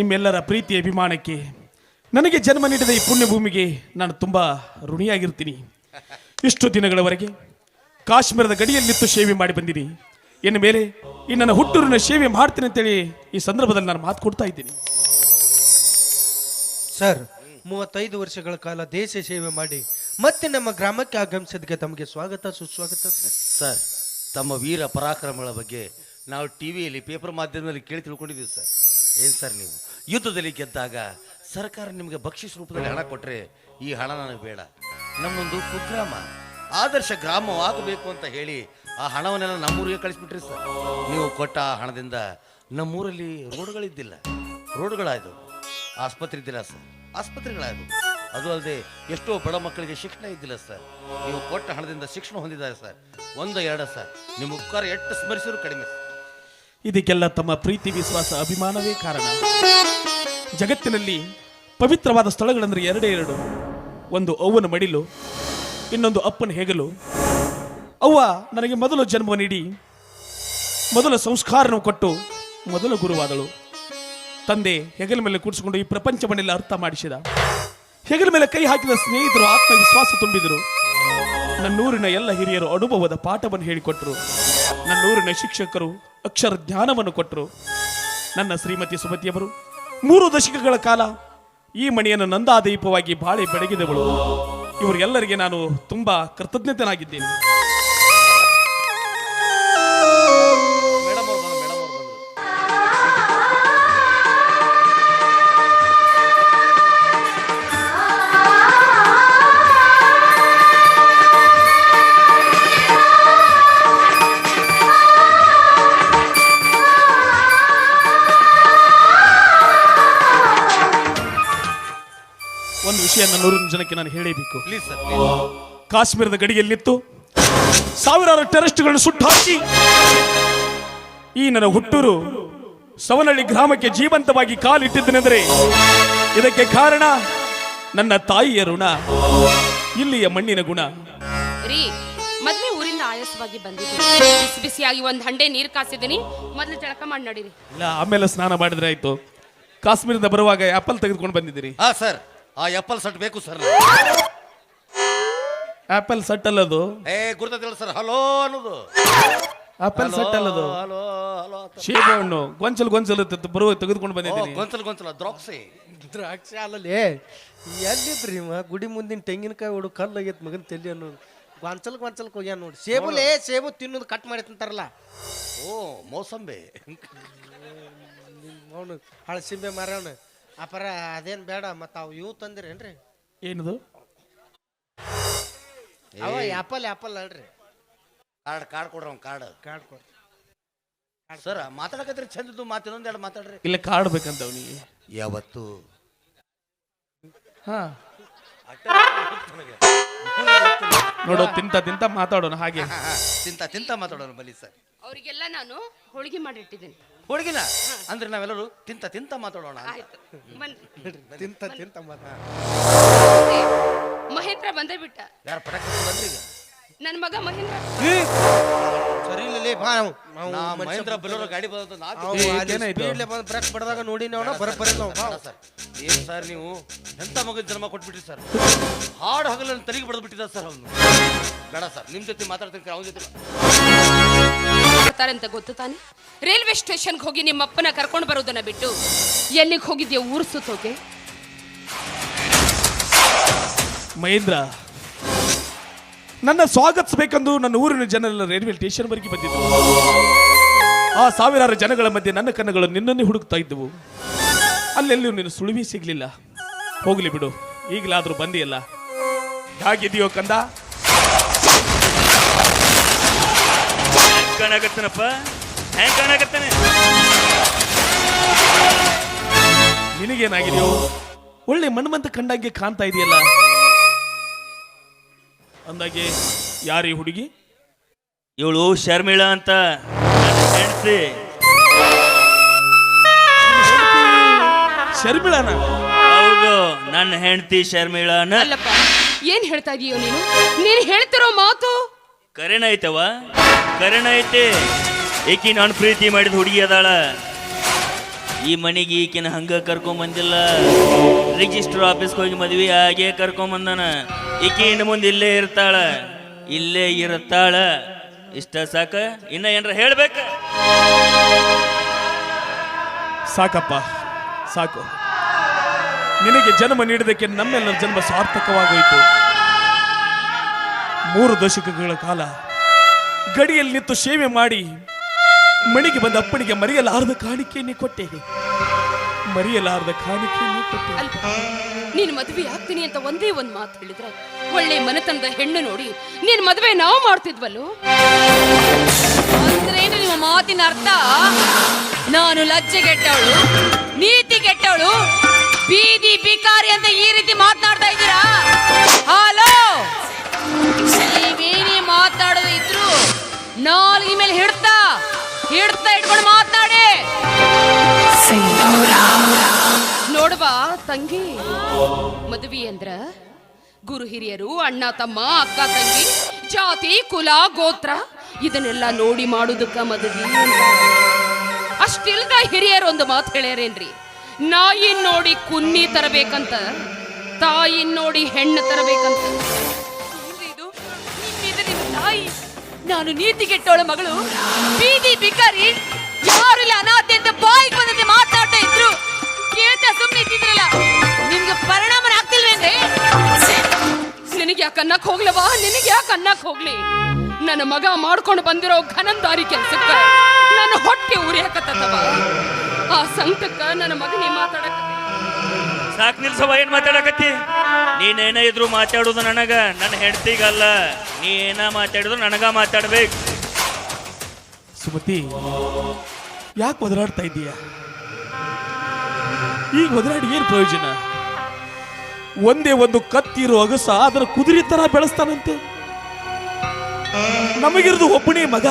ನಿಮ್ಮೆಲ್ಲರ ಪ್ರೀತಿ ಅಭಿಮಾನಕ್ಕೆ ನನಗೆ ಜನ್ಮ ನೀಡಿದ ಈ ಪುಣ್ಯ ಭೂಮಿಗೆ ನಾನು ತುಂಬ ಋಣಿಯಾಗಿರ್ತೀನಿ. ಇಷ್ಟು ದಿನಗಳವರೆಗೆ ಕಾಶ್ಮೀರದ ಗಡಿಯಲ್ಲಿತ್ತು ಸೇವೆ ಮಾಡಿ ಬಂದಿನಿ ಇನ್ನು ಮೇಲೆ ಈ ನನ್ನ ಹುಟ್ಟೂರಿನ ಸೇವೆ ಮಾಡ್ತೀನಿ ಅಂತೇಳಿ ಈ ಸಂದರ್ಭದಲ್ಲಿ ನಾನು ಮಾತು ಕೊಡ್ತಾ ಇದ್ದೀನಿ. ಸರ್ ಮೂವತ್ತೈದು ವರ್ಷಗಳ ಕಾಲ ದೇಶ ಸೇವೆ ಮಾಡಿ ಮತ್ತೆ ನಮ್ಮ ಗ್ರಾಮಕ್ಕೆ ಆಗಮಿಸಿದ್ದಕ್ಕೆ ತಮಗೆ ಸ್ವಾಗತ ಸುಸ್ವಾಗತ ಸರ್. ಸರ್ ತಮ್ಮ ವೀರ ಪರಾಕ್ರಮಗಳ ಬಗ್ಗೆ ನಾವು ಟಿವಿಯಲ್ಲಿ ಪೇಪರ್ ಮಾಧ್ಯಮದಲ್ಲಿ ಕೇಳಿ ತಿಳ್ಕೊಂಡಿದ್ದೀವಿ ಸರ್. ಏನು ಸರ್ ನೀವು? ಯುದ್ಧದಲ್ಲಿ ಗೆದ್ದಾಗ ಸರ್ಕಾರ ನಿಮಗೆ ಬಕ್ಷಿಸ್ ರೂಪದಲ್ಲಿ ಹಣ ಕೊಟ್ಟರೆ ಈ ಹಣ ನನಗೆ ಬೇಡ. ನಮ್ಮೊಂದು ಕುಗ್ರಾಮ. ಆದರ್ಶ ಗ್ರಾಮವಾಗಬೇಕು ಅಂತ ಹೇಳಿ ಆ ಹಣವನ್ನೆಲ್ಲ ನಮ್ಮೂರಿಗೆ ಕಳಿಸ್ಬಿಟ್ರಿ ಸರ್. ನೀವು ಕೊಟ್ಟ ಆ ಹಣದಿಂದ ನಮ್ಮೂರಲ್ಲಿ ರೋಡ್ಗಳಿದ್ದಿಲ್ಲ. ರೋಡ್ಗಳಾಯ್ತು ಆಸ್ಪತ್ರೆ ಇದ್ದಿಲ್ಲ ಸರ್. ಆಸ್ಪತ್ರೆಗಳಾಯ್ತು ಅದು ಅಲ್ಲದೆ ಎಷ್ಟೋ ಬಡ ಮಕ್ಕಳಿಗೆ ಶಿಕ್ಷಣ ಇದ್ದಿಲ್ಲ ಸರ್. ನೀವು ಕೊಟ್ಟ ಹಣದಿಂದ ಶಿಕ್ಷಣ ಹೊಂದಿದ್ದಾರೆ ಸರ್. ಒಂದು ಎರಡು ಸರ್. ನಿಮ್ಮ ಉಪಕಾರ ಎಷ್ಟು ಸ್ಮರಿಸಿದ್ರು ಕಡಿಮೆ. ಸರ್. ಇದಕ್ಕೆಲ್ಲ ತಮ್ಮ ಪ್ರೀತಿ, ವಿಶ್ವಾಸ, ಅಭಿಮಾನವೇ ಕಾರಣ. ಜಗತ್ತಿನಲ್ಲಿ ಪವಿತ್ರವಾದ ಸ್ಥಳಗಳೆಂದರೆ ಎರಡೇ ಎರಡು. ಒಂದು ಅವ್ವನ ಮಡಿಲು, ಇನ್ನೊಂದು ಅಪ್ಪನ ಹೆಗಲು. ಅವ್ವ ನನಗೆ ಮೊದಲು ಜನ್ಮ ನೀಡಿ, ಮೊದಲ ಸಂಸ್ಕಾರನ ಕೊಟ್ಟು ಮೊದಲ ಗುರುವಾದಳು. ತಂದೆ ಹೆಗಲ ಮೇಲೆ ಕೂಡಿಸಿಕೊಂಡು ಈ ಪ್ರಪಂಚವನ್ನೆಲ್ಲ ಅರ್ಥ ಮಾಡಿಸಿದ. ಹೆಗಲ ಮೇಲೆ ಕೈ ಹಾಕಿದ ಸ್ನೇಹಿತರು ಆತ್ಮವಿಶ್ವಾಸ ತುಂಬಿದರು. ನನ್ನೂರಿನ ಎಲ್ಲ ಹಿರಿಯರು ಅನುಭವದ ಪಾಠವನ್ನು ಹೇಳಿಕೊಟ್ಟರು ನನ್ನೂರಿನ ಶಿಕ್ಷಕರು ಅಕ್ಷರ ಜ್ಞಾನವನ್ನು ಕೊಟ್ಟರು. ನನ್ನ ಶ್ರೀಮತಿ ಸುಮತಿಯವರು, ಮೂರು ದಶಕಗಳ ಕಾಲ ಈ ಮಣಿಯನ್ನು ನಂದಾದೀಪವಾಗಿ ಬಾಳೆ ಬೆಳಗಿದವಳು ಇವರಿಗೆಲ್ಲರಿಗೆ ನಾನು ತುಂಬಾ ಕೃತಜ್ಞತನಾಗಿದ್ದೇನೆ. ಒಂದು ನೂರು ಜನಕ್ಕೆ ನಾನು ಹೇಳಬೇಕು. ಪ್ಲೀಸ್ ಸರ್ ಕಾಶ್ಮೀರದ ಗಡಿಯಲ್ಲಿತ್ತು ನಿಂತು ಸಾವಿರಾರು ಟೆರರಿಸ್ಟ್ಗಳನ್ನು ಸುಟ್ಟಾಕಿ ಈ ನನ್ನ ಹುಟ್ಟೂರು ಸವನಳ್ಳಿ ಗ್ರಾಮಕ್ಕೆ ಜೀವಂತವಾಗಿ ಕಾಲಿಟ್ಟಿದ್ದನೆಂದರೆ ಇದಕ್ಕೆ ಕಾರಣ ನನ್ನ ತಾಯಿಯ ಋಣ ಇಲ್ಲಿಯ ಮಣ್ಣಿನ ಗುಣ. ರೀ ಮೊದ್ಲೇ ಊರಿಂದ ಆಯಾಸವಾಗಿ ಬಂದಿದ್ದೀನಿ ಬಿಸಿ ಬಿಸಿಯಾಗಿ ಒಂದು ಹಂಡೆ ನೀರು ಕಾಸಿದ್ದೀನಿ. ಮೊದಲು ಜಳಕ ಮಾಡಿ ನಡೀರಿ. ಇಲ್ಲ ಆಮೇಲೆ ಸ್ನಾನ ಮಾಡಿದ್ರೆ ಆಯ್ತು. ಕಾಶ್ಮೀರದ ಬರುವಾಗ ಆಪಲ್ ತೆಗೆದುಕೊಂಡು ಬಂದಿದ್ದೀರಿ. ಹಾ ಸರ್ ಆ ಎಪ್ಪಲ್ ಸಟ್ ಬೇಕು ಸರ್ ಆಪಲ್ ಸಟ್ ಅಲ್ಲದು ಏ ಗುರ್ತದಿಲ್ಲ ಸರ್ ಹಲೋ ಅನ್ನೋದು ಆಪಲ್ ಸಟ್ ಅಲ್ಲದು ಹಲೋ ಹಲೋ ಶೇಬು ಹಣ್ಣು ಗೊಂಚಲ್ ಗೊಂಚಲು ಇರ್ತಿತ್ತು, ಬರುವ ತೆಗೆದುಕೊಂಡು ಬಂದಿದ್ದೀನಿ ಗೊಂಚಲ್ ಗೊಂಚಲ ದ್ರಾಕ್ಷಿ ದ್ರಾಕ್ಷಿ ಅಲ್ಲಲ್ಲಿ ಎಲ್ಲಿದ್ರಿ ಇವ ಗುಡಿ ಮುಂದಿನ ತೆಂಗಿನಕಾಯಿ ಹೊಡು ಕಲ್ಲಾಗೈತೆ ಮಗನ ತೆಲ್ಲಿ ಅನ್ನೋದು ಗೊಂಚಲ್ ಗೊಂಚಲ್ಕ್ ಕೊಯ್ಯ ನೋಡಿ ಸೇಬುಲೇ ಸೇಬು ತಿನ್ನೋದು ಕಟ್ ಮಾಡಿ ತಿಂತಾರಲ್ಲ ಓ ಮೋಸಂಬೆ ಅವನು ಹಳಸಿಂಬೆ ಮಾರವನು ಅಪರ ಅದೇನ್ ಬೇಡ ಮತ್ತ ಅವ್ ಇವು ತಂದಿರೇನ್ರಿ? ಏನದು? ಅವ ಆಪಲ್ ಆಪಲ್ ಅಲ್ರಿ. ಕಾರ್ಡ್ ಕಾರ್ಡ್ ಕೊಡ್ರಿ ಕಾರ್ಡ್. ಕಾರ್ಡ್ ಕೊಡ್ರಿ. ಕೊಡ್ ಸರ್ ಮಾತಾಡಕತ್ರಿ ಚಂದದ್ದು ಮಾತು ಇನ್ನೊಂದ್ ಎರಡು ಮಾತಾಡ್ರಿ. ಇಲ್ಲ ಕಾರ್ಡ್ ಬೇಕಂತ ಅವನಿಗೆ ಯಾವತ್ತು? ಹಾ. ನೋಡು ತಿಂತ ತಿಂತ ಮಾತಾಡೋಣ ಹಾಗೆ. ತಿಂತ ತಿಂತ ಮಾತಾಡೋಣ ಬಲಿ ಸರ್. ಅವರಿಗೆಲ್ಲ ನಾನು ಹೋಳಿಗೆ ಮಾಡಿಟ್ಟಿದ್ದೀನಿ. ಹುಡುಗಿನ ಅಂದ್ರೆ ನಾವೆಲ್ಲರೂ ತಿಂತ ತಿಂತ ಮಾತಾಡೋಣ ಅಂತ. ಆಯ್ತು. ಬನ್ನಿ. ತಿಂತ ತಿಂತ ಮಾತಾಡ ಮಹೇಂದ್ರ ಬಂದೇ ಬಿಟ್ಟ. ಯಾರು ಪಟಾಕಿ ಬಂದ್ರಿ ಈಗ? ನನ್ನ ಮಗ ಮಹೇಂದ್ರ. ಸರಿ ಇಲ್ಲ ಬಾ ನಾವು ನಾವು ನಾ ಮಹೇಂದ್ರ ಬಲ್ಲೋರ ಗಾಡಿ ಬಂದ ನಾ ಅವ ಏ, ಅಲ್ಲಿ ಏನಾಯ್ತು? speed ಲೇ ಬಂದ್ ಬ್ರೇಕ್ ಬಡದಾಗ ನೋಡಿ ನಾವು ಬರಬರಿ ನಾವು. ಬಾ. ಸರ್. ಏನ್ ಸರ್ ನೀವು? ಎಂತ ಮಗನ ಜನ್ಮ ಕೊಟ್ಬಿಟ್ರಿ ಸರ್? ಹಾಡು ಹಗಲ ತಲೆಗೆ ಬಡದ್ಬಿಟ್ಟಿದ ಸರ್ ಅವನು. ಬೇಡ ಸರ್ ನಿಮ್ ಜೊತೆ ಮಾತಾಡ್ತೀನಿ ಅವನ ಜೊತೆ ಮಾಡ್ತಾರೆ ಅಂತ ಗೊತ್ತು ತಾನೆ? ರೈಲ್ವೆ ಸ್ಟೇಷನ್ಗೆ ಹೋಗಿ ನಿಮ್ಮ ಅಪ್ಪನ ಕರ್ಕೊಂಡು ಬರೋದನ್ನ ಬಿಟ್ಟು ಎಲ್ಲಿಗೆ ಹೋಗಿದ್ಯಾ ಊರು ಸುತ್ತೋಕೆ? ಮಹೇಂದ್ರ ನನ್ನ ಸ್ವಾಗತಿಸಬೇಕೆಂದು ನನ್ನ ಊರಿನ ಜನರೆಲ್ಲ ರೈಲ್ವೆ ಸ್ಟೇಷನ್ವರೆಗೆ ಬಂದಿದ್ದರು. ಆ ಸಾವಿರಾರು ಜನಗಳ ಮಧ್ಯೆ ನನ್ನ ಕಣ್ಣುಗಳು ನಿನ್ನನ್ನೇ ಹುಡುಕ್ತಾ ಇದ್ದವು. ಅಲ್ಲೆಲ್ಲೂ ನೀನು ಸುಳಿವಿ ಸಿಗಲಿಲ್ಲ. ಹೋಗ್ಲಿ ಬಿಡು ಈಗಲಾದರೂ ಬಂದಿಯಲ್ಲ. ಹೇಗಿದೆಯೋ ಕಂದ? ಕಾಣಕತ್ತನಪ್ಪ? ಹೆಂಗ್ ಕಾಣಕತ್ತಾನೆ? ನಿನಗೇನಾಗಿದೆಯೋ? ಒಳ್ಳೆ ಮನ್ಮಂತ ಕಂಡಂಗೆ ಕಾಣ್ತಾ ಇದೆಯಲ್ಲ? ಅಂದಾಗೆ ಯಾರೀ ಹುಡುಗಿ? ಇವಳು ಶರ್ಮಿಳ ಅಂತ ನನ್ನ ಹೆಂಡ್ತಿ. ಶರ್ಮಿಳನ? ಹೌದು ನನ್ನ ಹೆಂಡತಿ ಶರ್ಮಿಳಾನ. ಅಲ್ಲಪ್ಪ ಏನ್ ಹೇಳ್ತಾ ಇದೀಯೋ ನೀನು? ನೀನು ಹೇಳ್ತಿರೋ ಮಾತು? ಕರೆನ ಐತವ ಕರೆನ ಐತೆ. ಏಕಿ ನಾನು ಪ್ರೀತಿ ಮಾಡಿದ ಹುಡುಗಿ ಅದಾಳ. ಈ ಮನೆಗೆ ಈಕಿನ ಹಂಗ ಕರ್ಕೊಂಡ್ ಬಂದಿಲ್ಲ. ರಿಜಿಸ್ಟರ್ ಆಫೀಸ್ಗೆ ಹೋಗಿ ಮದ್ವಿ ಹಾಗೆ ಕರ್ಕೊಂಡ್ ಬಂದಾನ. ಈಕಿ ಇನ್ನು ಮುಂದೆ ಇಲ್ಲೇ ಇರ್ತಾಳ ಇಲ್ಲೇ ಇರ್ತಾಳ. ಇಷ್ಟ ಸಾಕ? ಇನ್ನ ಏನ್ರ ಹೇಳ್ಬೇಕ? ಸಾಕಪ್ಪ ಸಾಕು. ನಿನಗೆ ಜನ್ಮ ನೀಡಿದಕ್ಕೆ ನಮ್ಮೆಲ್ಲರ ಜನ್ಮ ಸಾರ್ಥಕವಾಗೋಯ್ತು. ಮೂರು ದಶಕಗಳ ಕಾಲ ಗಡಿಯಲ್ಲಿ ನಿಂತು ಸೇವೆ ಮಾಡಿ ಮಣಿಗೆ ಬಂದ ಅಪ್ಪನಿಗೆ ಮರೆಯಲಾರದ ಕಾಣಿಕೆ ನೀ ಕೊಟ್ಟೆ. ಮರೆಯಲಾರದ ಕಾಣಿಕೆ ನೀ ಕೊಟ್ಟೆ ನೀನ್ ಮದುವೆ ಆಗ್ತೀನಿ ಅಂತ ಒಂದೇ ಒಂದು ಮಾತು ಹೇಳಿದ್ರೆ ಒಳ್ಳೆ ಮನೆತನದ ಹೆಣ್ಣು ನೋಡಿ ನೀನು ಮದುವೆ ನಾವು ಮಾಡ್ತಿದ್ವಲ್ಲೋ? ಅಂದ್ರೇನು ನಿಮ್ಮ ಮಾತಿನ ಅರ್ಥ? ನಾನು ಲಜ್ಜೆ ಕೆಟ್ಟವಳು, ನೀತಿ ಕೆಟ್ಟವಳು, ಬೀದಿ ಬಿಕಾರಿ ಅಂತ ಈ ರೀತಿ ಮಾತನಾಡ್ತಾ ಇದ್ದೀರಾ? ಹಲೋ ನೀವೇನೇ ಮಾತಾಡೋದು ಇದ್ರು ನಾಲ್ಗಿ ಮೇಲೆ ಹಿಡ್ತಾ ಹಿಡ್ತಾ ಇಟ್ಕೊಂಡು ಮಾತನಾಡಿ ನೋಡುವ ತಂಗಿ. ಮದುವೆ ಅಂದ್ರ ಗುರು ಹಿರಿಯರು, ಅಣ್ಣ ತಮ್ಮ, ಅಕ್ಕ ತಂಗಿ, ಜಾತಿ, ಕುಲ, ಗೋತ್ರ, ಇದನ್ನೆಲ್ಲ ನೋಡಿ ಮಾಡುದಕ್ಕ ಮದುವೆ. ಅಷ್ಟಿಲ್ದ ಹಿರಿಯರು ಒಂದು ಮಾತು ಹೇಳ್ಯಾರೇನ್ರಿ? ನಾಯಿನ್ ನೋಡಿ ಕುನ್ನಿ ತರಬೇಕಂತ, ತಾಯಿ ನೋಡಿ ಹೆಣ್ಣು ತರಬೇಕಂತ. ಇದು? ತಾಯಿ, ನಾನು ನೀತಿ ಕೆಟ್ಟವಳ ಮಗಳು. ಬೀದಿ ಬಿಕಾರಿ ಯಾರು ಅನಾಥೆ ಅಂತ ಬಾಯಿಗೆ ಬಂದಂತೆ ಮಾತಾಡ್ತಾ ಇದ್ರು. ಸುಮ್ಮನೆ ಇದ್ದಿದ್ರಲ್ಲ ನಿಮ್ಗೆ ಪರಿಣಾಮ ಆಗ್ತಿಲ್ವೇನ್ರಿ ನಿನಗೆ ಯಾಕೆ ಅನ್ನಕ್ ಹೋಗ್ಲವಾ ನಿನಗೆ ಯಾಕೆ ಅನ್ನಕ್ ಹೋಗ್ಲಿ? ನನ್ನ ಮಗ ಮಾಡ್ಕೊಂಡು ಬಂದಿರೋ ಘನಂದಾರಿ ಕೆಲ್ಸಕ್ಕ ನನ್ನ ಹೊಟ್ಟೆ ಉರಿಯಾಕತ್ತವ ಆ ಸಂಕಟಕ್ಕ ನನ್ನ ಮಗನೇ ಮಾತಾಡಕತ್ತ. ಸಾಕ್ ನಿಲ್ಸವ ಏನ್ ಮಾತಾಡಕತ್ತಿ? ನೀನೇನ ಇದ್ರು ಮಾತಾಡೋದು ನನಗ? ನನ್ನ ಹೆಂಡತಿಗಲ್ಲ. ನೀ ಏನ ಮಾತಾಡಿದ್ರು ನನಗ ಮಾತಾಡ್ಬೇಕು. ಸುಮತಿ ಯಾಕೆ ಒದರಾಡ್ತಾ ಇದ್ದೀಯ ಈಗ ಒದರಾಡಿ ಏನು ಪ್ರಯೋಜನ? ಒಂದೇ ಒಂದು ಕತ್ತಿರೋ ಅಗಸ ಅದರ ಕುದುರೆ ತರ ಬೆಳೆಸ್ತಾನಂತೆ. ನಮಗಿರೋದು ಒಬ್ಬನೇ ಮಗ.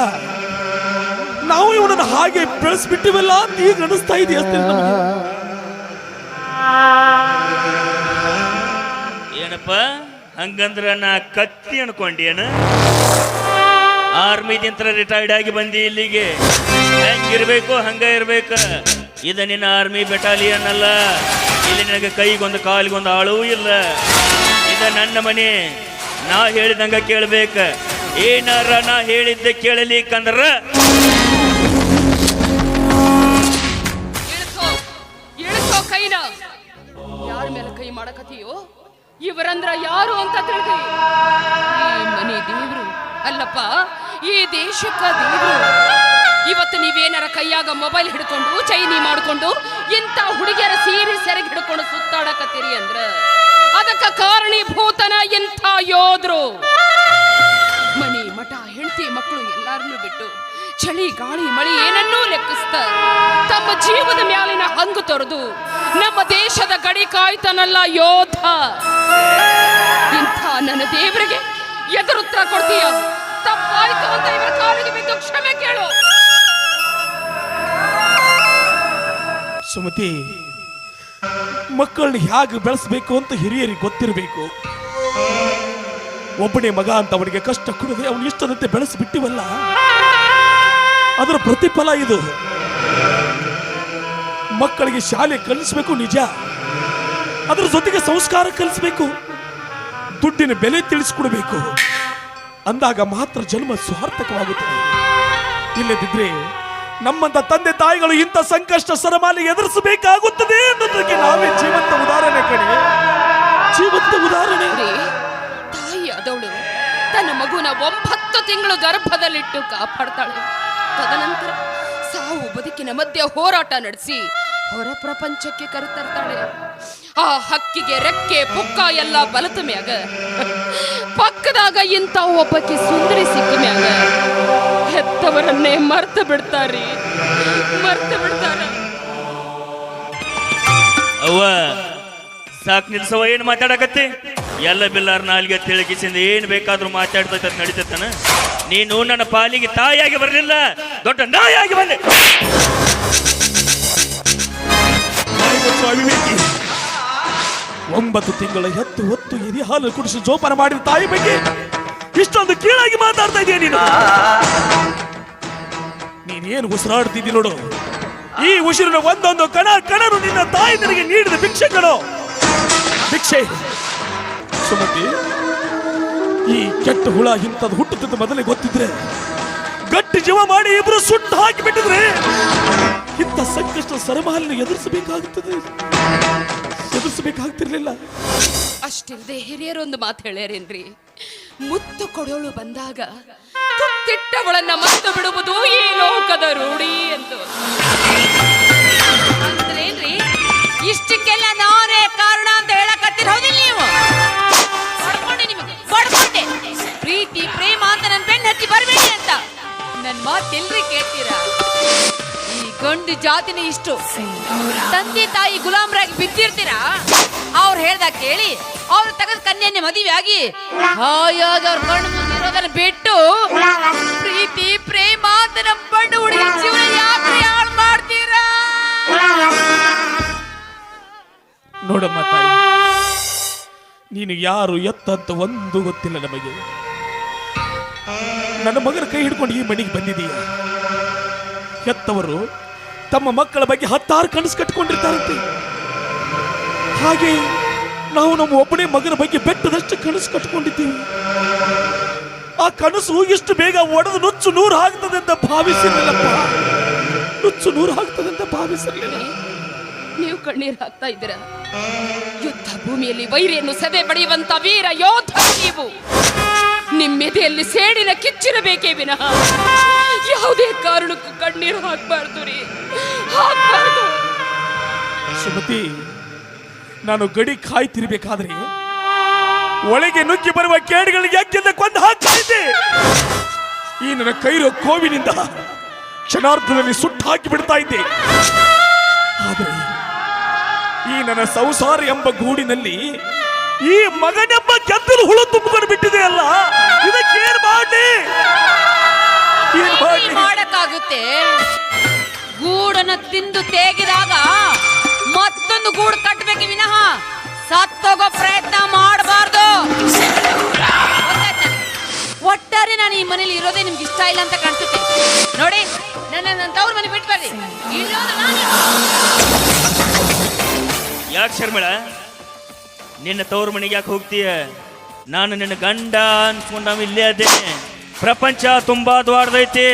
ನಾವು ಇವನನ್ನು ಹಾಗೆ ಬೆಳೆಸ್ಬಿಟ್ಟಿವಲ್ಲ ಅಂತ ಈಗ ಅನಿಸ್ತಾ ಇದೆಯಾ ಏನಪ್ಪ? ಹಂಗಂದ್ರ ನಾ ಕತ್ತಿ ಅನ್ಕೊಂಡೇನ? ಆರ್ಮಿದಿಂತ್ರ ರಿಟೈರ್ಡ್ ಆಗಿ ಬಂದಿ ಇಲ್ಲಿಗೆ. ಹೆಂಗಿರ್ಬೇಕು ಹಂಗ ಇರ್ಬೇಕ. ಇದು ನಿನ್ನ ಆರ್ಮಿ ಬೆಟಾಲಿಯನ್ ಅಲ್ಲ. ಇಲ್ಲಿ ನಿನಗೆ ಕೈಗೊಂದು ಕಾಲಿಗೊಂದು ಆಳೂ ಇಲ್ಲ. ಇದು ನನ್ನ ಮನೆ. ನಾ ಹೇಳಿದಂಗ ಕೇಳ್ಬೇಕ. ಏನಾರ ನಾ ಹೇಳಿದ್ದೆ ಕೇಳಲಿಕ್ಕಂದ್ರ? ಕಂದ್ರ ಇಳಿಸೋ ಕೈನ. ಯಾರ ಮೇಲೆ ಕೈ ಮಾಡಕತ್ತೀಯೋ? ಇವರಂದ್ರ ಯಾರು ಅಂತ ತಿಳಿದಿ ಈ ಮನೆ ದೇವ್ರು, ಅಲ್ಲಪ್ಪ, ಈ ದೇಶಕ್ಕ ದೇವ್ರು. ಇವತ್ತು ನೀವೇನಾರ ಕೈಯಾಗ ಮೊಬೈಲ್ ಹಿಡ್ಕೊಂಡು ಚೈನಿ ಮಾಡ್ಕೊಂಡು ಇಂಥ ಹುಡುಗಿಯರ ಸೀರೆ ಸೆರೆಗೆ ಹಿಡ್ಕೊಂಡು ಸುತ್ತಾಡಕತ್ತೀರಿ ಅಂದ್ರ? ಅದಕ್ಕ ಕಾರಣೀಭೂತನ ಇಂಥ ಯೋಧರು ಮನೆ ಮಠ, ಹೆಂಡತಿ, ಮಕ್ಕಳು ಎಲ್ಲಾರನ್ನೂ ಬಿಟ್ಟು ಚಳಿ, ಗಾಳಿ, ಮಳಿ ಏನನ್ನೂ ಲೆಕ್ಕಿಸ್ತ ತಮ್ಮ ಜೀವದ ಮ್ಯಾಲಿನ ಹಂಗು ತೊರೆದು ನಮ್ಮ ದೇಶದ ಗಡಿ ಕಾಯ್ತಾನಲ್ಲ ಯೋಧ. ಇಂಥ ನನ್ನ ದೇವರಿಗೆ ಎದುರುತ್ತರ ಕೊಡ್ತೀಯ? ತಪ್ಪಾಯ್ತು ಅಂತ ಇವರ ಕಾಲಿಗೆ ಬಿದ್ದು ಕ್ಷಮೆ ಕೇಳು. ಸುಮತಿ, ಮಕ್ಕಳನ್ನ ಹೇಗೆ ಬೆಳೆಸ್ಬೇಕು ಅಂತ ಹಿರಿಯರಿಗೆ ಗೊತ್ತಿರಬೇಕು. ಒಬ್ಬನೇ ಮಗ ಅಂತ ಅವನಿಗೆ ಕಷ್ಟ ಕೊಡದೆ, ಅವನು ಇಷ್ಟದಂತೆ ಬೆಳೆಸಿಬಿಟ್ಟಿವಲ್ಲ. ಅದರ ಪ್ರತಿಫಲ ಇದು. ಮಕ್ಕಳಿಗೆ ಶಾಲೆ ಕಲಿಸ್ಬೇಕು ನಿಜ. ಅದರ ಜೊತೆಗೆ ಸಂಸ್ಕಾರ ಕಲಿಸ್ಬೇಕು. ದುಡ್ಡಿನ ಬೆಲೆ ತಿಳಿಸ್ಕೊಡ್ಬೇಕು. ಅಂದಾಗ ಮಾತ್ರ ಜನ್ಮ ಸಾರ್ಥಕವಾಗುತ್ತದೆ ಇಲ್ಲದಿದ್ರೆ ನಮ್ಮಂತ ತಂದೆ ತಾಯಿಗಳು ಇಂಥ ಸಂಕಷ್ಟ ಸರಮಾಲಿ ಎದುರಿಸಬೇಕಾಗುತ್ತದೆ ಅನ್ನೋದಕ್ಕೆ ನಾವೇ ಜೀವಂತ ಉದಾಹರಣೆ ಕಡೆ. ಜೀವಂತ ಉದಾಹರಣೆ. ತಾಯಿ ಆದವಳು ತನ್ನ ಮಗುನ ಒಂಬತ್ತು ತಿಂಗಳು ಗರ್ಭದಲ್ಲಿಟ್ಟು ಕಾಪಾಡ್ತಾಳೆ. ತದನಂತರ ಸಾವು ಬದುಕಿನ ಮಧ್ಯೆ ಹೋರಾಟ ನಡೆಸಿ ಹೊರ ಪ್ರಪಂಚಕ್ಕೆ ಕರೆತರ್ತಾಳೆ. ಆ ಹಕ್ಕಿಗೆ ರೆಕ್ಕೆ, ಪುಕ್ಕ ಎಲ್ಲ ಬಲತ ಮ್ಯಾಗ ಪಕ್ಕದಾಗ ಇಂಥ ಒಬ್ಬಕ್ಕೆ ಸುಂದರಿ ಸಿಕ್ಕ ಮ್ಯಾಗ ಹೆತ್ತವರನ್ನೇ ಮರ್ತು ಬಿಡ್ತಾರಿ. ಮರ್ತು ಬಿಡ್ತಾರ. ಅವ್ವ ಸಾಕ್ ನಿಲ್ಸವ ಏನ್ ಮಾತಾಡಕತ್ತಿ? ಎಲ್ಲ ಬಿಲ್ಲಾರ ನಾಲ್ಗೆ ತಿಳಗಿಸಿಂದ ಏನ್ ಬೇಕಾದ್ರೂ ಮಾತಾಡ್ತೈತ ನಡೀತೈತನ? ನೀನು ನನ್ನ ಪಾಲಿಗೆ ತಾಯಿಯಾಗಿ ಬರಲಿಲ್ಲ ದೊಡ್ಡ ನಾಯಿಯಾಗಿ ಬಂದೆ. ಒಂಬತ್ತು ತಿಂಗಳ ಹೆತ್ತು ಹೊತ್ತು ಹಿರಿ ಹಾಲು ಕುಡಿಸಿ ಜೋಪಾನ ಮಾಡಿದ ತಾಯಿ ಬಗ್ಗೆ ಇಷ್ಟೊಂದು ಕೀಳಾಗಿ ಮಾತಾಡ್ತಾ ಇದೀಯ ನೀನು. ನೀನೇನು ಉಸಿರಾಡ್ತಿದ್ದಿ ನೋಡು? ಈ ಉಸಿರಿನ ಒಂದೊಂದು ಕಣ ಕಣರು ನಿನ್ನ ತಾಯಿ ನಿನಗೆ ನೀಡಿದ ಭಿಕ್ಷೆಗಳು. ಭಿಕ್ಷೆ. ಸುಮತಿ, ಈ ಕೆಟ್ಟ ಹುಳ ಇಂಥದ್ದು ಹುಟ್ಟುತ್ತಿದ್ದ ಮೊದಲೇ ಗೊತ್ತಿದ್ರೆ ಗಟ್ಟಿ ಜೀವ ಮಾಡಿ ಇಬ್ರು ಸುಟ್ಟು ಹಾಕಿ ಬಿಟ್ಟಿದ್ರೆ ಇಂಥ ಸಂಕಷ್ಟ ಸರಮಾಲಿನ ಎದುರಿಸಬೇಕಾಗುತ್ತದೆ. ಎದುರಿಸಬೇಕಾಗ್ತಿರ್ಲಿಲ್ಲ. ಅಷ್ಟಿಲ್ಲದೆ ಹಿರಿಯರೊಂದು ಮಾತು ಹೇಳ್ಯಾರೇನ್ರಿ? ಮುತ್ತು ಕೊಡೋಳು ಬಂದಾಗ ತುತ್ತಿಟ್ಟವಳನ್ನ ಮತ್ತು ಬಿಡುವುದು ಈ ಲೋಕದ ರೂಢಿ ಎಂದು. ಅಂದ್ರೇನ್ರಿ ಇಷ್ಟಕ್ಕೆಲ್ಲ ನಾನೇ ಕಾರಣ ಅಂತ ಹೇಳಕತ್ತೀರ, ಹೌದಿಲ್ಲ ನೀವು? ಹೊಡ್ಕೊಂಡೆ ನಿಮಗೆ, ಪಡ್ಕೊಂಡೆ. ಪ್ರೀತಿ, ಪ್ರೇಮ ಅಂತ ನನ್ನ ಬೆನ್ನ ಹತ್ತಿ ಬರಬೇಡಿ ಅಂತ. ನನ್ನ ಮಾತು ಎಲ್ರಿ ಕೇಳ್ತೀರಾ? ಈ ಗಂಡು ಜಾತಿನ ಇಷ್ಟು. ತಂದೆ ತಾಯಿ ಗುಲಾಮ್ರಾಗಿ ಬಿದ್ದಿರ್ತೀರಾ? ಅವ್ರು ಹೇಳ್ದಾಗ ಕೇಳಿ. ಅವ್ರು ತಗದ್ ಕನ್ಯನ್ನೇ ಆಗಿ ಹಾಯಾಗಿ ಅವ್ರ ಕಣ್ಣು ಬಿಟ್ಟು ಪ್ರೀತಿ, ಪ್ರೇಮ ಅಂತ ನಮ್ಮ ಬಣ್ಣ ಹುಡುಗಿ ಜೀವನ ಹಾಳು ಮಾಡ್ತೀರಾ? ನೋಡಮ್ಮ ನೀನು ಯಾರು ಎತ್ತಂತ ಒಂದು ಗೊತ್ತಿಲ್ಲ ನಮಗೆ. ನನ್ನ ಮಗನ ಕೈ ಹಿಡ್ಕೊಂಡು ಈ ಮನೆಗೆ ಬಂದಿದೀಯ ಹೆತ್ತವರು ತಮ್ಮ ಮಕ್ಕಳ ಬಗ್ಗೆ ಹತ್ತಾರು ಕನಸು ಕಟ್ಕೊಂಡಿರ್ತಾರಂತೆ ಹಾಗೆ ನಾವು ನಮ್ಮ ಒಬ್ಬನೇ ಮಗನ ಬಗ್ಗೆ ಬೆಟ್ಟದಷ್ಟು ಕನಸು ಕಟ್ಕೊಂಡಿದ್ದೀವಿ. ಆ ಕನಸು ಎಷ್ಟು ಬೇಗ ಒಡೆದು ನುಚ್ಚು ನೂರು ಆಗ್ತದೆ ಅಂತ ಭಾವಿಸಿರ್ಲಿಲ್ಲಪ್ಪ. ನುಚ್ಚು ನೂರು ಆಗ್ತದೆ ಅಂತ ಭಾವಿಸಿರ್ಲಿಲ್ಲ. ನೀವು ಕಣ್ಣೀರು ಹಾಕ್ತಾ ಇದ್ದೀರ? ಯುದ್ಧ ಭೂಮಿಯಲ್ಲಿ ವೈರಿಯನ್ನು ಸದೆ ಬಡಿಯುವಂತ ವೀರ ಯೋಧ ನೀವು. ನಿಮ್ಮೆದೆಯಲ್ಲಿ ಸೇಡಿನ ಕಿಚ್ಚಿರಬೇಕೇ ವಿನಃ. ಯಾವುದೇ ಕಾರಣಕ್ಕೂ ಕಣ್ಣೀರು ಹಾಕ್ಬಾರ್ದು ರೀ. ಹಾಕ್ಬಾರ್ದು. ಸುಮತಿ ನಾನು ಗಡಿ ಕಾಯ್ತಿರ್ಬೇಕಾದ್ರೆ ಒಳಗೆ ನುಗ್ಗಿ ಬರುವ ಕೇಡುಗಳಿಗೆ ಯಾಕೆಂದ ಕೊಂದು ಹಾಕ್ತಾ ಇದ್ದೆ ಈ ನನ್ನ ಕೈರೋ ಕೋವಿನಿಂದ ಕ್ಷಣಾರ್ಧದಲ್ಲಿ ಸುಟ್ಟು ಹಾಕಿ ಬಿಡ್ತಾ ಇದ್ದೆ. ಆದರೆ ಈ ನನ್ನ ಸಂಸಾರ ಎಂಬ ಗೂಡಿನಲ್ಲಿ ಈ ಮಗನೆಂಬ ಕೆತ್ತಲು ಹುಳು ತುಂಬಿಕೊಂಡು ಬಿಟ್ಟಿದೆ ಅಲ್ಲ? ಇದಕ್ಕೆ ಏನ್ ಮಾಡಿ ಏನ್ ಏನ್ ಮಾಡಿ ಮಾಡಕ್ಕಾಗುತ್ತೆ? ಗೂಡನ್ನ ತಿಂದು ತೇಗಿದಾಗ ಮತ್ತೊಂದು ಗೂಡು ಕಟ್ಟಬೇಕು ವಿನಃ. ಸತ್ತೋಗೋ ಪ್ರಯತ್ನ ಮಾಡಬಾರ್ದು. ಒಟ್ಟಾರೆ ನಾನು ಈ ಮನೇಲಿ ಇರೋದೇ ನಿಮ್ಗೆ ಇಷ್ಟ ಇಲ್ಲ ಅಂತ ಕಾಣಿಸುತ್ತೆ. ನೋಡಿ, ನನ್ನ ನನ್ನ ತವ್ರ ಮನೆ ಬಿಟ್ಟು ಬರ್ರಿ. ಯಾಕೆ ಶರ್ಮಿಳ? ನಿನ್ನ ತವ್ರ ಮನೆಗೆ ಯಾಕೆ ಹೋಗ್ತೀಯ? ನಾನು ನಿನ್ನ ಗಂಡ ಅನ್ಸ್ಕೊಂಡು ನಾವು ಇಲ್ಲೇ ಅದೇ ಪ್ರಪಂಚ ತುಂಬಾ ದ್ವಾರದೈತಿ.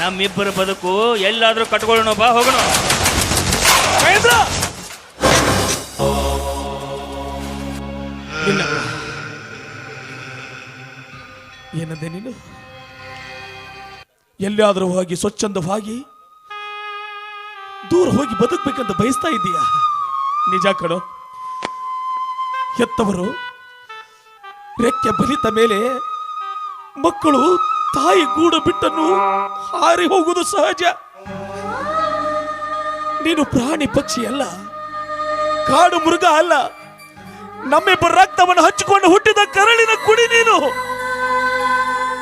ನಮ್ಮಿಬ್ಬರ ಬದುಕು ಎಲ್ಲಾದ್ರೂ ಕಟ್ಕೊಳ್ಳೋಣ ಬಾ, ಹೋಗೋಣ. ಮಹೇಂದ್ರ! ಏನಂದೆ ನೀನು? ಎಲ್ಲಿಯಾದರೂ ಹೋಗಿ ಸ್ವಚ್ಛಂದವಾಗಿ ದೂರ ಹೋಗಿ ಬದುಕಬೇಕಂತ ಬಯಸ್ತಾ ಇದ್ದೀಯಾ? ನಿಜ ಕಣೋ, ಹೆತ್ತವರು ರೆಕ್ಕೆ ಬಲಿತ ಮೇಲೆ ಮಕ್ಕಳು ತಾಯಿ ಗೂಡು ಬಿಟ್ಟನ್ನು ಹಾರಿ ಹೋಗುವುದು ಸಹಜ. ನೀನು ಪ್ರಾಣಿ ಪಕ್ಷಿ ಅಲ್ಲ, ಕಾಡು ಮೃಗ ಅಲ್ಲ. ನಮ್ಮಿಬ್ಬರ ರಕ್ತವನ್ನು ಹಚ್ಚಿಕೊಂಡು ಹುಟ್ಟಿದ ಕರಳಿನ ಕುಡಿ ನೀನು.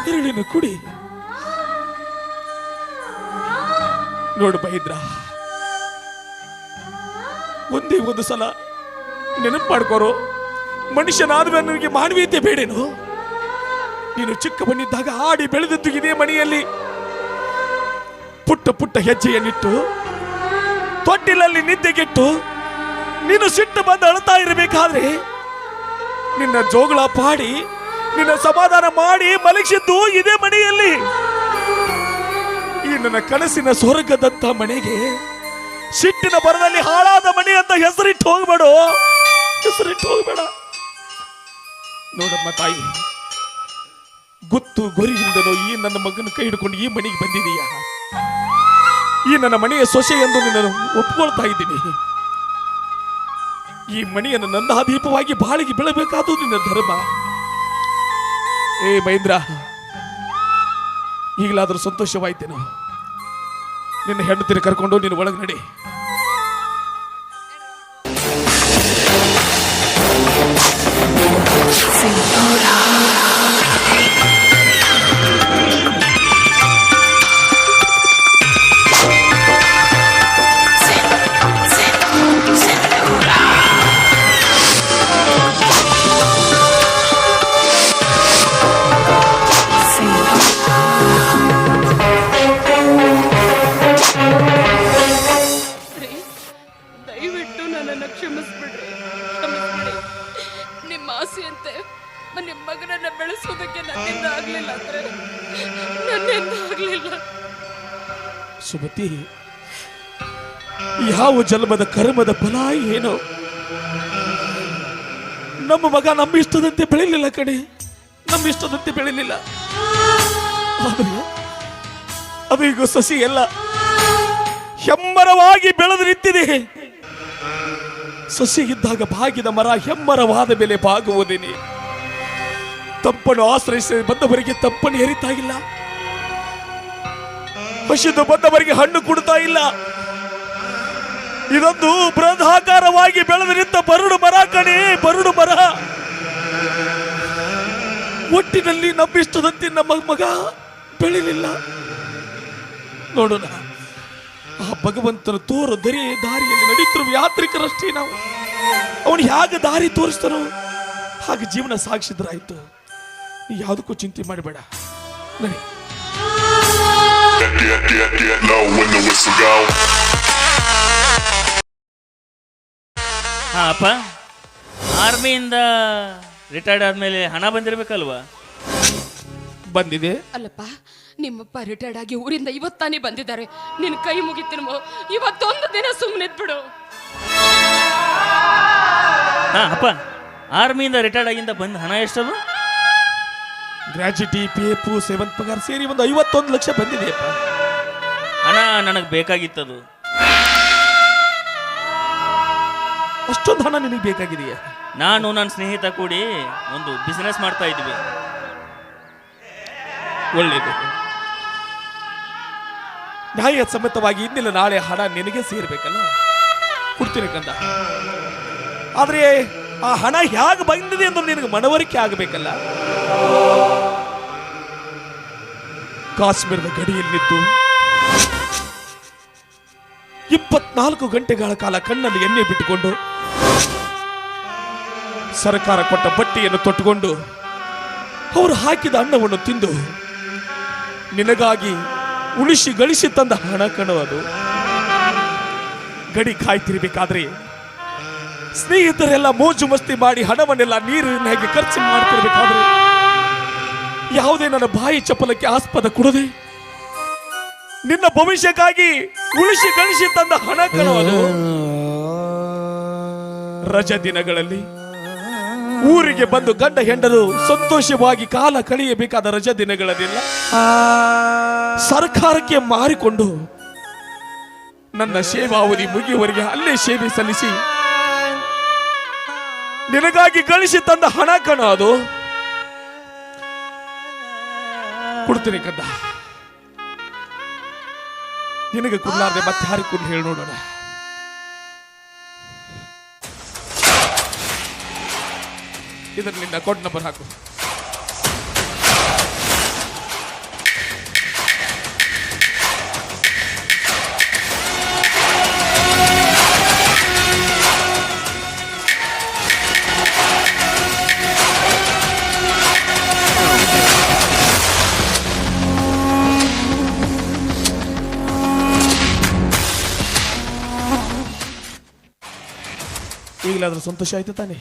ಕರಳಿನ ಕುಡಿ. ನೋಡು ಬೈದ್ರ ಒಂದೇ ಒಂದು ಸಲ ನೆನಪು ಮಾಡ್ಕೋರು ಮನುಷ್ಯನಾದ ಮೇಲೆ ನನಗೆ ಮಾನವೀಯತೆ ಬೇಡೇನು? ನೀನು ಚಿಕ್ಕ ಬಣ್ಣಿದ್ದಾಗ ಆಡಿ ಬೆಳೆದದ್ದು ಇದೇ ಮನೆಯಲ್ಲಿ ಪುಟ್ಟ ಪುಟ್ಟ ಹೆಜ್ಜೆಯನ್ನಿಟ್ಟು ತೊಟ್ಟಿಲಲ್ಲಿ ನಿದ್ದೆಗೆಟ್ಟು ನೀನು ಸಿಟ್ಟು ಬಂದು ಅಳ್ತಾ ಇರಬೇಕಾದ್ರೆ ನಿನ್ನ ಜೋಗಳ ಪಾಡಿ, ನಿನ್ನ ಸಮಾಧಾನ ಮಾಡಿ ಮಲಗಿಸಿದ್ದು ಇದೇ ಮನೆಯಲ್ಲಿ. ಈ ನನ್ನ ಕನಸಿನ ಸ್ವರ್ಗದಂತ ಮನೆಗೆ ಸಿಟ್ಟಿನ ಬರದಲ್ಲಿ ಹಾಳಾದ ಮನೆ ಅಂತ ಹೆಸರಿಟ್ಟು ಹೋಗ್ಬೇಡ. ಹೆಸರಿಟ್ಟು ಹೋಗ್ಬೇಡ. ನೋಡಮ್ಮ ತಾಯಿ, ಗುತ್ತು ಗುರಿಯಿಂದನೋ ಈ ನನ್ನ ಮಗನ ಕೈ ಹಿಡ್ಕೊಂಡು ಈ ಮನೆಗೆ ಬಂದಿದೀಯ ಈ ನನ್ನ ಮನೆಯ ಸೊಸೆ ಎಂದು ನಿನ್ನನ್ನು ಒಪ್ಪಿಕೊಳ್ತಾ ಇದ್ದೀನಿ. ಈ ಮನೆಯನ್ನು ನಂದಾದೀಪವಾಗಿ ಬಾಳಿಗೆ ಬೀಳಬೇಕಾದ್ದು ನಿನ್ನ ಧರ್ಮ. ಏ ಮಹೇಂದ್ರ, ಈಗಲಾದರೂ ಸಂತೋಷವಾಯ್ತೇನು. ನಿನ್ನ ಹೆಂಡತಿನ ಕರ್ಕೊಂಡು ನೀನು ಒಳಗೆ ನಡಿ. ಬಂದು ನನ್ನನ್ನು ಕ್ಷಮಿಸ್ಬಿಡ್ರಿ. ನಿಮ್ಮ ಆಸೆಯಂತೆ ನಿಮ್ಮ ಮಗನನ್ನ ಬೆಳೆಸೋದಕ್ಕೆ ನನ್ನಿಂದ ಆಗಲಿಲ್ಲ ಅಂದ್ರೆ ನನ್ನಿಂದ ಆಗಲಿಲ್ಲ. ಸುಮತಿ, ಯಾವ ಜನ್ಮದ ಕರ್ಮದ ಫಲ ಏನು? ನಮ್ಮ ಮಗ ನಮ್ಮ ಇಷ್ಟದಂತೆ ಬೆಳಿಲಿಲ್ಲ ಕಣೆ. ನಮ್ಮ ಇಷ್ಟದಂತೆ ಬೆಳಿಲಿಲ್ಲ ಅವರಿಗೂ ಸಸಿ ಎಲ್ಲ ಹೆಮ್ಮರವಾಗಿ ಬೆಳೆದು ನಿಂತಿದೆ. ಸಸಿ ಇದ್ದಾಗ ಬಾಗಿದ ಮರ ಹೆಮ್ಮರವಾದ ಮೇಲೆ ಬಾಗುವುದೇನೆ. ತಪ್ಪನ್ನು ಆಶ್ರಯಿಸಿ ಬಂದವರಿಗೆ ತಪ್ಪನ್ನು ಹೆರಿತಾ ಇಲ್ಲ. ಹಸಿದು ಬಂದವರಿಗೆ ಹಣ್ಣು ಕೊಡ್ತಾ ಇಲ್ಲ. ಇದೊಂದು ಬೃಹದಾಕಾರವಾಗಿ ಬೆಳೆದು ನಿಂತ ಬರುಡು ಮರ ಕಣಿ, ಬರುಡು ಮರ. ಒಟ್ಟಿನಲ್ಲಿ ನಮ್ಮಿಷ್ಟದಂತೆ ನಮ್ಮ ಮಗ ಬೆಳಿಲಿಲ್ಲ. ನೋಡೋಣ. ಆ ಭಗವಂತನ ತೋರು ದರಿ ದಾರಿಯಲ್ಲಿ ನಡೀತಿರುವ ಯಾತ್ರಿಕರಷ್ಟೇ ನಾವು. ಅವನು ಹೇಗೆ ದಾರಿ ತೋರಿಸ್ತಾನೋ ಹಾಗೆ ಜೀವನ ಸಾಗಿಸಿದ್ರಾಯ್ತು. ನೀ ಯಾವುದಕ್ಕೂ ಚಿಂತೆ ಮಾಡಬೇಡ. ನಡಿ. ಹಾ ಅಪ್ಪ. ಆರ್ಮಿಯಿಂದ ರಿಟೈರ್ಡ್ ಆದ್ಮೇಲೆ ಹಣ ಬಂದಿರ್ಬೇಕಲ್ವಾ? ಬಂದಿದೆ. ಅಲ್ಲಪ್ಪ ನಿಮ್ಮಪ್ಪ ರಿಟೈರ್ಡ್ ಆಗಿ ಊರಿಂದ ಇವತ್ತಾನೆ ಬಂದಿದ್ದಾರೆ. ನಿನ್ ಕೈ ಮುಗಿತೀನಿ ಇವತ್ತೊಂದು ದಿನ ಸುಮ್ಮನೆ ಬಿಡು ಹಾ ಅಪ್ಪ ಆರ್ಮಿಯಿಂದ ರಿಟೈರ್ಡ್ ಆಗಿಂದ ಬಂದ ಹಣ ಎಷ್ಟದು? ಗ್ರಾಜ್ಯುಟಿ ಪಿ ಎಫ್ ಸೆವೆಂತ್ ಪಗಾರ್ ಸೇರಿ ಒಂದು ಐವತ್ತೊಂದು ಲಕ್ಷ ಬಂದಿದೆಯಪ್ಪ ಹಣ ನನಗೆ ಬೇಕಾಗಿತ್ತದು. ಅಷ್ಟೊಂದು ಹಣ ನಿನಗೆ ಬೇಕಾಗಿದೆಯಾ? ನಾನು ನನ್ನ ಸ್ನೇಹಿತ ಕೂಡಿ ಒಂದು ಬಿಸ್ನೆಸ್ ಮಾಡ್ತಾ ಇದ್ವಿ. ಒಳ್ಳೇದು. ನ್ಯಾಯ ಸಮ್ಮತವಾಗಿ ಇನ್ನಿಲ್ಲ, ನಾಳೆ ಹಣ ನಿನಗೆ ಸೇರ್ಬೇಕಲ್ಲ? ಕೊಡ್ತೀನಿ ಕಂದ. ಆದ್ರೆ ಆ ಹಣ ಹೇಗೆ ಬಂದಿದೆ ಅಂದ್ರೆ ನಿನಗೆ ಮನವರಿಕೆ ಆಗಬೇಕಲ್ಲ? ಕಾಶ್ಮೀರದ ಗಡಿಯಲ್ಲಿ ಇಪ್ಪತ್ನಾಲ್ಕು ಗಂಟೆಗಳ ಕಾಲ ಕಣ್ಣಲ್ಲಿ ಎಣ್ಣೆ ಬಿಟ್ಟುಕೊಂಡು ಸರ್ಕಾರ ಕೊಟ್ಟ ಬಟ್ಟೆಯನ್ನು ತೊಟ್ಟುಕೊಂಡು ಅವರು ಹಾಕಿದ ಅನ್ನವನ್ನು ತಿಂದು ನಿನಗಾಗಿ ಉಳಿಸಿ ಗಳಿಸಿ ತಂದ ಹಣ ಕಣವದು. ಗಡಿ ಕಾಯ್ತಿರ್ಬೇಕಾದ್ರೆ ಸ್ನೇಹಿತರೆಲ್ಲ ಮೋಜು ಮಸ್ತಿ ಮಾಡಿ ಹಣವನ್ನೆಲ್ಲ ನೀರಿನ ಹೇಗೆ ಖರ್ಚು ಮಾಡ್ತಿರ್ಬೇಕಾದ್ರೆ ಯಾವುದೇ ನನ್ನ ಬಾಯಿ ಚಪ್ಪಲಕ್ಕೆ ಆಸ್ಪದ ಕೊಡದೆ ನಿನ್ನ ಭವಿಷ್ಯಕ್ಕಾಗಿ ಉಳಿಸಿ ಗಳಿಸಿ ತಂದ ಹಣ ಕಣವದು. ರಜಾ ದಿನಗಳಲ್ಲಿ ಊರಿಗೆ ಬಂದು ಗಂಡ ಹೆಂಡರು ಸಂತೋಷವಾಗಿ ಕಾಲ ಕಳೆಯಬೇಕಾದ ರಜಾ ದಿನಗಳನ್ನೆಲ್ಲ ಸರ್ಕಾರಕ್ಕೆ ಮಾರಿಕೊಂಡು ನನ್ನ ಸೇವಾವಧಿ ಮುಗಿಯುವವರೆಗೆ ಅಲ್ಲೇ ಸೇವೆ ಸಲ್ಲಿಸಿ. ನಿನಗಾಗಿ ಗಳಿಸಿ ತಂದ ಹಣ ಕಣ ಅದು. ಕೊಡ್ತೀನಿ ಕದ್ದ ನಿನಗೆ ಕೊಡ್ಲಾರ್ದೆ ಮತ್ತೆ ಯಾರಿಗೆ ಕೊಡ್ಲಿ ಹೇಳಿ ನೋಡೋಣ. ಇದನ್ನ ನಿನ್ನ ನಂಬರ್ ಹಾಕು. ಈಗಲಾದ್ರೂ ಸಂತೋಷ ಆಯ್ತು ತಾನೆ?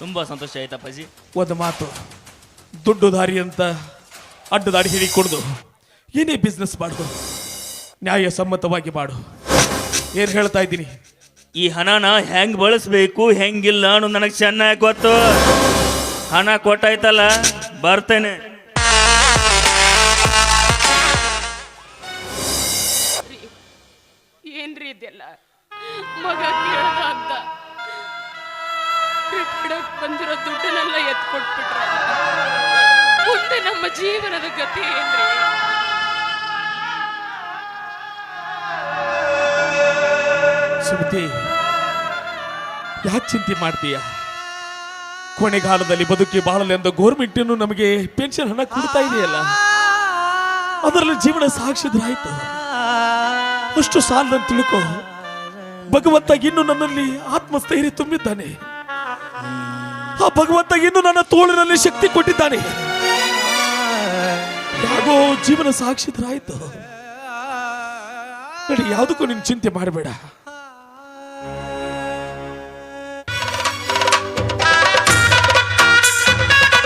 ತುಂಬಾ ಸಂತೋಷ ಆಯ್ತಪ್ಪಾಜಿ ಒಂದು ಮಾತು ದುಡ್ಡು ದಾರಿ ಅಂತ ಅಡ್ಡ ದಾರಿ ಹಿಡಿ ಕುಡ್ದು ಏನೇ ಬಿಸ್ನೆಸ್ ಮಾಡು ನ್ಯಾಯ ಸಮ್ಮತವಾಗಿ ಮಾಡು. ಏನು ಹೇಳ್ತಾ ಇದ್ದೀನಿ? ಈ ಹಣನ ಹೆಂಗ್ ಬಳಸ್ಬೇಕು ಹೆಂಗಿಲ್ಲ ಅನ್ನೋ ನನಗೆ ಚೆನ್ನಾಗಿ ಗೊತ್ತು. ಹಣ ಕೊಟ್ಟಾಯ್ತಲ್ಲ ಬರ್ತೇನೆ. ಏನ್ರಿ ಇದೆಲ್ಲ? ಮಗ ಕೇಳ್ದ ರಿಟೈರ್ಡ್ ಬಂದಿರೋ ದುಡ್ಡನ್ನೆಲ್ಲ ಎತ್ಕೊಟ್ಬಿಟ್ರ. ಮುಂದೆ ನಮ್ಮ ಜೀವನದ ಗತಿ ಏನ್ರಿ? ಸುಮತಿ, ಯಾಕೆ ಚಿಂತೆ ಮಾಡ್ತೀಯ? ಕೊನೆಗಾಲದಲ್ಲಿ ಬದುಕಿ ಬಾಳಲೆಂದು ಗೌರ್ಮೆಂಟ್ ನಮಗೆ ಪೆನ್ಷನ್ ಹಣ ಕೊಡ್ತಾ ಇದೆಯಲ್ಲ? ಅದರಲ್ಲಿ ಜೀವನ ಸಾಕ್ಷಿದ್ರಾಯ್ತು ಅಷ್ಟು ಸಾಲದಂತ ತಿಳ್ಕೊ ಭಗವಂತ ಇನ್ನು ನನ್ನಲ್ಲಿ ಆತ್ಮಸ್ಥೈರ್ಯ ತುಂಬಿದ್ದಾನೆ. ಆ ಭಗವಂತ ಇನ್ನು ನನ್ನ ತೋಳಿನಲ್ಲಿ ಶಕ್ತಿ ಕೊಟ್ಟಿದ್ದಾನೆ. ಯಾಗೋ ಜೀವನ ಸಾಕ್ಷಿದ್ರಾಯ್ತು. ಯಾವುದಕ್ಕೂ ನೀನು ಚಿಂತೆ ಮಾಡಬೇಡ.